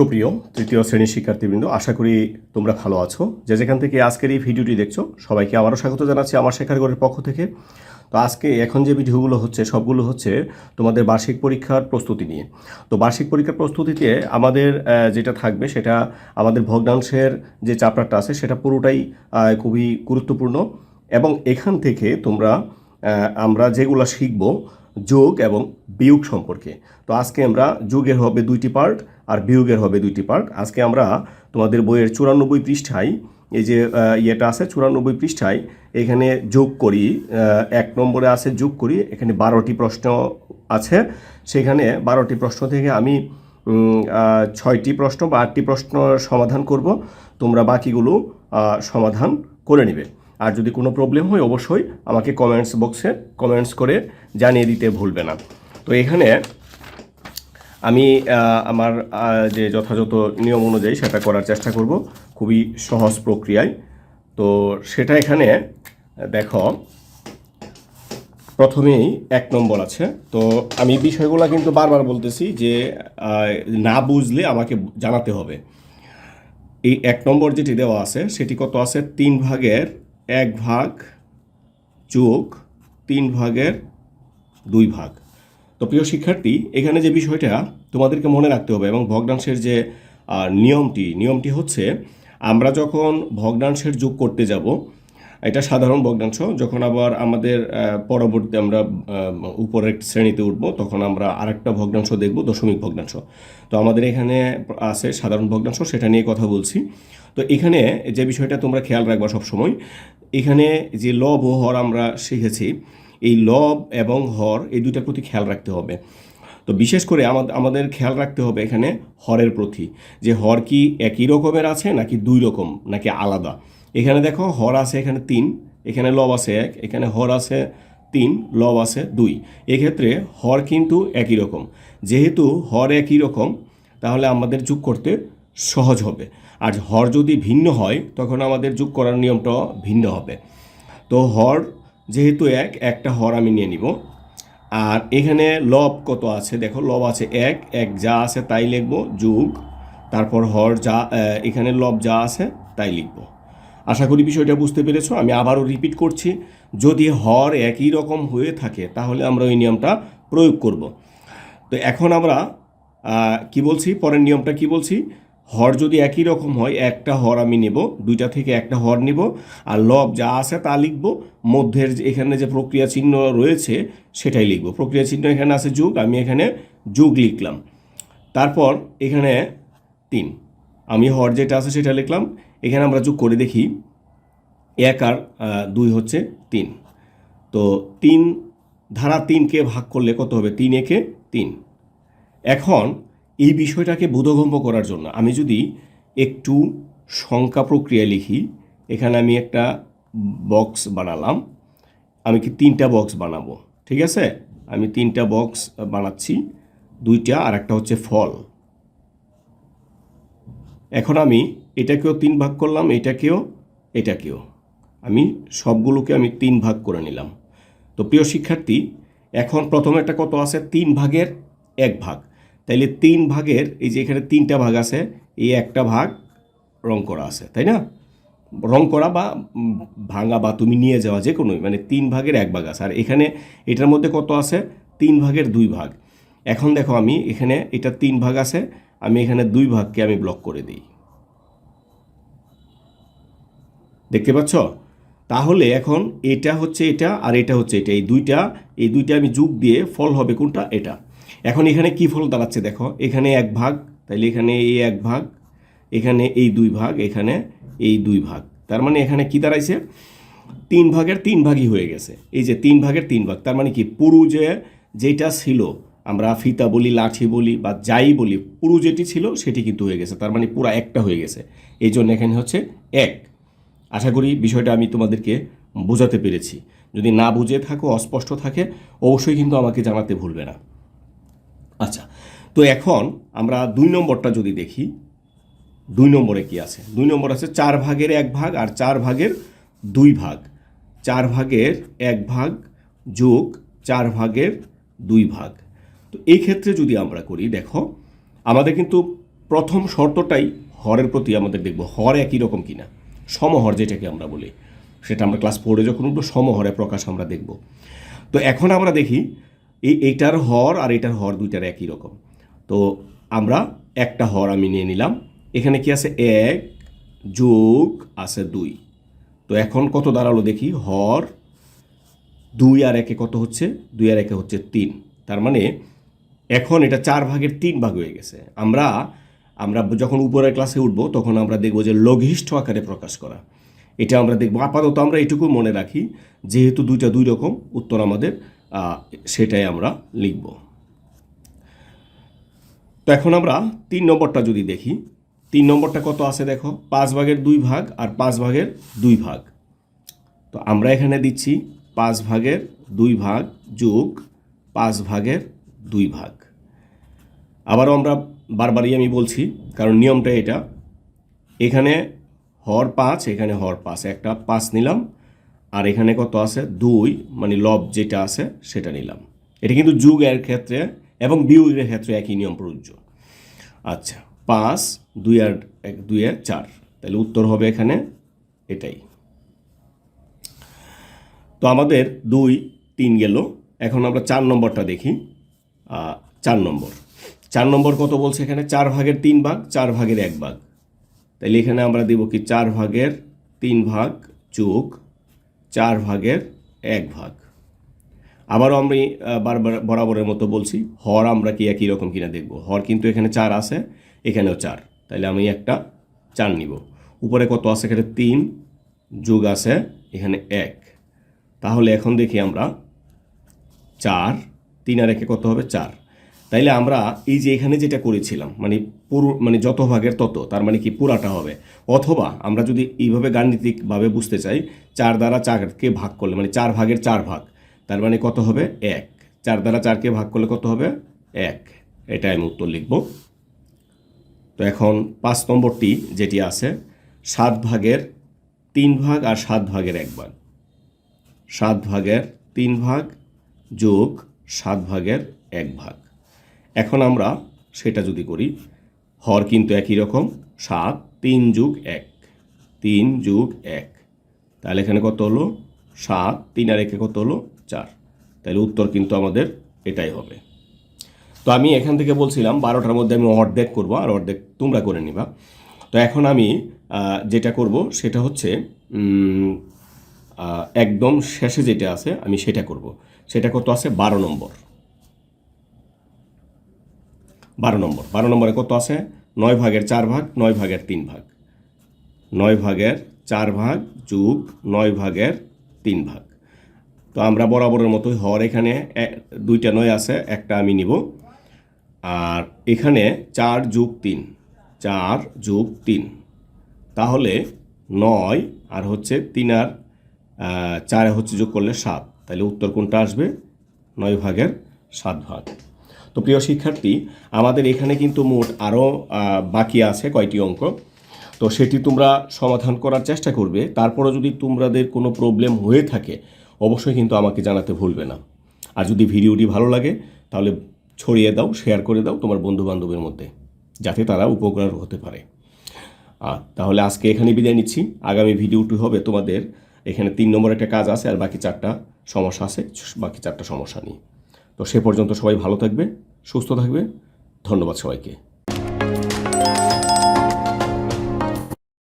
সুপ্রিয় তৃতীয় শ্রেণির শিক্ষার্থীবৃন্দ, আশা করি তোমরা ভালো আছো। যে যেখান থেকে আজকের এই ভিডিওটি দেখছ, সবাইকে আবারও স্বাগত জানাচ্ছি আমার শেখার ঘরের পক্ষ থেকে। তো আজকে এখন যে ভিডিওগুলো হচ্ছে, সবগুলো হচ্ছে তোমাদের বার্ষিক পরীক্ষার প্রস্তুতি নিয়ে। তো বার্ষিক পরীক্ষার প্রস্তুতিতে আমাদের যেটা থাকবে সেটা আমাদের ভগ্নাংশের যে চ্যাপ্টারটা আছে, সেটা পুরোটাই খুবই গুরুত্বপূর্ণ। এবং এখান থেকে তোমরা আমরা যেগুলো শিখব যোগ এবং বিয়োগ সম্পর্কে। তো আজকে আমরা, যোগের হবে দুইটি পার্ট আর বিয়োগের হবে দুইটি পার্ট আজকে আমরা তোমাদের বইয়ের চুরানব্বই পৃষ্ঠায় এই যে ইয়েটা আছে, চুরানব্বই পৃষ্ঠায় এখানে যোগ করি এক নম্বরে আছে যোগ করি, এখানে বারোটি প্রশ্ন আছে। সেখানে বারোটি প্রশ্ন থেকে আমি ছয়টি প্রশ্ন বা আটটি প্রশ্ন সমাধান করব। তোমরা বাকিগুলো সমাধান করে নেবে। আর যদি কোনো প্রবলেম হয়, অবশ্যই আমাকে কমেন্টস বক্সে কমেন্টস করে জানিয়ে দিতে ভুলবে না। তো এখানে আমি আমার যে যথাযথ নিয়ম অনুযায়ী সেটা করার চেষ্টা করব। খুবই সহজ প্রক্রিয়ায়। তো সেটা এখানে, দেখো, প্রথমেই এক নম্বর আছে। তো আমি বিষয়গুলো কিন্তু বারবার বলতেছি যে না বুঝলে আমাকে জানাতে হবে। এই এক নম্বর যেটি দেওয়া আছে, সেটি কত আছে? তিন ভাগের এক ভাগ যোগ তিন ভাগের দুই ভাগ। তো প্রিয় শিক্ষার্থী, এখানে যে বিষয়টা তোমাদেরকে মনে রাখতে হবে এবং ভগ্নাংশের যে নিয়মটি নিয়মটি হচ্ছে আমরা যখন ভগ্নাংশের যোগ করতে যাব, এটা সাধারণ ভগ্নাংশ, যখন আবার আমাদের পরবর্তী আমরা উপরের শ্রেণীতে উঠব, তখন আমরা আরেকটা ভগ্নাংশ দেখব, দশমিক ভগ্নাংশ। তো আমাদের এখানে আছে সাধারণ ভগ্নাংশ, সেটা নিয়ে কথা বলছি। তো এখানে যে বিষয়টা তোমরা খেয়াল রাখবা সবসময়, এখানে যে লব ও হর আমরা শিখেছি এই লব এবং হর এই দুইটার প্রতি খেয়াল রাখতে হবে। তো বিশেষ করে আমাদের আমাদের খেয়াল রাখতে হবে এখানে হরের প্রতি। যে হর কি একই রকমের আছে নাকি দুই রকম, নাকি আলাদা? এখানে দেখো হর আছে এখানে তিন, এখানে লব আছে এক, এখানে হর আছে তিন, লব আছে দুই। এক্ষেত্রে হর কিন্তু একই রকম। যেহেতু হর একই রকম, তাহলে আমাদের যোগ করতে সহজ হবে। আর হর যদি ভিন্ন হয়, তখন আমাদের যোগ করার নিয়মটা ভিন্ন হবে। তো হর যেহেতু এক, একটা হর আমি নিয়ে নিব। আর এখানে লব কত আছে? দেখো, লব আছে এক এক যা আছে তাই লিখব, যুগ। তারপর হর যা এখানে লব যা আছে তাই লিখব। আশা করি বিষয়টা বুঝতে পেরেছ? আমি আবারও রিপিট করছি, যদি হর একই রকম হয়ে থাকে, তাহলে আমরা ওই নিয়মটা প্রয়োগ করব। তো এখন আমরা কি বলছি? পরের নিয়মটা কি বলছি? হর যদি একই রকম হয়, একটা হর আমি নেব, দুইটা থেকে একটা হর নিব, আর লব যা আছে তা লিখব। মধ্যের এখানে যে প্রক্রিয়া চিহ্ন রয়েছে, সেটাই লিখব। প্রক্রিয়া চিহ্ন এখানে আছে যুগ, আমি এখানে যুগ লিখলাম। তারপর এখানে তিন। আমি হর যেটা আছে সেটা লিখলাম। এখানে আমরা যোগ করে দেখি, এক আর দুই হচ্ছে তিন। তো তিন, ধারা তিনকে ভাগ করলে কত হবে? তিন একে তিন। এখন এই বিষয়টাকে বোধগম্য করার জন্য আমি যদি একটু সংখ্যা প্রক্রিয়া লিখি, এখানে আমি একটা বক্স বানালাম, আমি কি তিনটা বক্স বানাবো? ঠিক আছে? আমি তিনটা বক্স বানাচ্ছি, দুইটা আর একটা হচ্ছে ফল। এখন আমি এটাকেও তিন ভাগ করলাম, এটাকেও এটাকেও। আমি সবগুলোকে আমি তিন ভাগ করে নিলাম। তো প্রিয় শিক্ষার্থী, এখন প্রথমে একটা কত আছে? তিন ভাগের এক ভাগ। তাইলে তিন ভাগের, এই যে এখানে তিনটা ভাগ আছে, এই একটা ভাগ রং করা আছে, তাই না? রং করা বা ভাঙা বা তুমি নিয়ে যাওয়া যে কোনোই মানে তিন ভাগের এক ভাগ আছে। আর এখানে এটার মধ্যে কত আছে? তিন ভাগের দুই ভাগ। এখন দেখো আমি এখানে এটা তিন ভাগ আছে, আমি এখানে দুই ভাগকে আমি ব্লক করে দিই। দেখতে পাচ্ছ? তাহলে এখন এটা হচ্ছে এটা আর এটা হচ্ছে এটা। এই দুইটা এই দুইটা আমি যোগ দিয়ে ফল হবে কোনটা? এটা। এখন এখানে কি ফল দাঁড়াচ্ছে দেখো, এখানে এক ভাগ, তাইলে এখানে এই এক ভাগ, এখানে এই দুই ভাগ, এখানে এই দুই ভাগ। তার মানে এখানে কি দাঁড়াইছে? তিন ভাগের তিন ভাগই হয়ে গেছে। এই যে তিন ভাগের তিন ভাগ, তার মানে কি? পুরু যে যেটা ছিল, আমরা ফিতা বলি, লাঠি বলি, বা যাই বলি, পুরু যেটি ছিল, সেটি কিন্তু হয়ে গেছে। তার মানে পুরা একটা হয়ে গেছে। এই জন্য এখানে হচ্ছে এক। আশা করি বিষয়টা আমি তোমাদেরকে বোঝাতে পেরেছি। যদি না বুঝে থাকো, অস্পষ্ট থাকে, অবশ্যই কিন্তু আমাকে জানাতে ভুলবে না। আচ্ছা তো এখন আমরা দুই নম্বরটা যদি দেখি, দুই নম্বরে কি আছে? দুই নম্বর আছে চার ভাগের এক ভাগ আর চার ভাগের দুই ভাগ। চার ভাগের এক ভাগ যোগ চার ভাগের দুই ভাগ। তো এই ক্ষেত্রে যদি আমরা করি, দেখো, আমাদের কিন্তু প্রথম শর্তটাই হরের প্রতি আমাদের দেখব, হর একই রকম কিনা। সমহর যেটাকে আমরা বলি, সেটা আমরা ক্লাস ফোরে যখন উঠবো, সমহরে প্রকাশ আমরা দেখব। তো এখন আমরা দেখি এই এইটার হর আর এটার হর দুইটার একই রকম। তো আমরা একটা হর আমি নিয়ে নিলাম। এখানে কি আছে? এক যোগ আছে দুই। তো এখন কত দাঁড়াল দেখি? হর দুই আর একে কত হচ্ছে? দুই আর একে হচ্ছে তিন। তার মানে এখন এটা চার ভাগের তিন ভাগ হয়ে গেছে। আমরা আমরা যখন উপরের ক্লাসে উঠবো, তখন আমরা দেখব যে লঘিষ্ঠ আকারে প্রকাশ করা। এটা আমরা দেখব। আপাতত আমরা এটুকু মনে রাখি, যেহেতু দুইটা দুই রকম, উত্তর আমাদের সেটাই আমরা লিখব। তো এখন আমরা তিন নম্বরটা যদি দেখি, তিন নম্বরটা কত আছে দেখো? পাঁচ ভাগের দুই ভাগ আর পাঁচ ভাগের দুই ভাগ। তো আমরা এখানে দিচ্ছি পাঁচ ভাগের দুই ভাগ যোগ পাঁচ ভাগের দুই ভাগ। আবারও আমরা বারবারই আমি বলছি, কারণ নিয়মটা এটা। এখানে হর পাঁচ, এখানে হর পাঁচ। একটা পাঁচ নিলাম আর এখানে কত আছে? দুই মানে লব যেটা আছে, সেটা নিলাম। এটা কিন্তু যুগের ক্ষেত্রে এবং বিয়োগের ক্ষেত্রে একই নিয়ম প্রযোজ্য। আচ্ছা পাঁচ, দুই আর এক, দুই আর চার। তাহলে উত্তর হবে এখানে এটাই। তো আমাদের দুই, তিন গেল। এখন আমরা চার নম্বরটা দেখি। চার নম্বর। চার নম্বর কত বলছে এখানে? চার ভাগের তিন ভাগ, চার ভাগের এক ভাগ। তাইলে এখানে আমরা দেব কি? চার ভাগের তিন ভাগ যোগ চার ভাগের এক ভাগ। আবারও আমি বারবার বরাবরের মতো বলছি, হর আমরা কি একই রকম কিনা দেখব। হর কিন্তু এখানে চার আছে, এখানেও চার। তাহলে আমি একটা চার নিব। উপরে কত আছে এখানে? তিন যোগ আছে এখানে এক। তাহলে এখন দেখি আমরা চার, তিন আর একে কত হবে? চার। তাইলে আমরা এই যে এখানে যেটা করেছিলাম মানে পুরো মানে যত ভাগের তত, তার মানে কি পুরাটা হবে। অথবা আমরা যদি এইভাবে গাণিতিকভাবে বুঝতে চাই, চার দ্বারা চারকে ভাগ করলে মানে চার ভাগের চার ভাগ, তার মানে কত হবে? এক। চার দ্বারা চারকে ভাগ করলে কত হবে? এক। এটা আমি উত্তর লিখব। তো এখন পাঁচ নম্বরটি যেটি আছে, সাত ভাগের তিন ভাগ আর সাত ভাগের এক ভাগ। সাত ভাগের তিন ভাগ যোগ সাত ভাগের এক ভাগ। এখন আমরা সেটা যদি করি, হর কিন্তু একই রকম, সাত, তিন যুগ এক, তিন যুগ এক। তাহলে এখানে কত হলো? সাত, তিন আর একে কত হলো? চার। তাহলে উত্তর কিন্তু আমাদের এটাই হবে। তো আমি এখান থেকে বলছিলাম, বারোটার মধ্যে আমি অর্ধেক করব, আর অর্ধেক তোমরা করে নিবা। তো এখন আমি যেটা করব সেটা হচ্ছে একদম শেষে যেটা আছে আমি সেটা করব। সেটা কত আছে? বারো নম্বর। বারো নম্বর। বারো নম্বরে কত আছে? নয় ভাগের চার ভাগ, নয় ভাগের তিন ভাগ। নয় ভাগের চার ভাগ যুগ নয় ভাগের তিন ভাগ। তো আমরা বরাবরের মতোই হর এখানে দুইটা নয় আছে, একটা আমি নিব। আর এখানে চার যুগ তিন, চার যুগ তিন। তাহলে নয় আর হচ্ছে তিন আর চার হচ্ছে যোগ করলে সাত। তাহলে উত্তর কোনটা আসবে? নয় ভাগের সাত ভাগ। তো প্রিয় শিক্ষার্থী, আমাদের এখানে কিন্তু মোট আরও বাকি আছে কয়টি অঙ্ক। তো সেটি তোমরা সমাধান করার চেষ্টা করবে। তারপরে যদি তোমাদের কোনো প্রবলেম হয়ে থাকে, অবশ্যই কিন্তু আমাকে জানাতে ভুলবে না। আর যদি ভিডিওটি ভালো লাগে, তাহলে ছড়িয়ে দাও, শেয়ার করে দাও তোমার বন্ধু বান্ধবের মধ্যে, যাতে তারা উপকার হতে পারে। আর তাহলে আজকে এখানে বিদায় নিচ্ছি। আগামী ভিডিওটি হবে তোমাদের, এখানে তিন নম্বর একটা কাজ আছে আর বাকি চারটা সমস্যা আছে, বাকি চারটা সমস্যা নিয়ে। তো সে পর্যন্ত সবাই ভালো থাকবে সুস্থ থাকবে। ধন্যবাদ সবাইকে।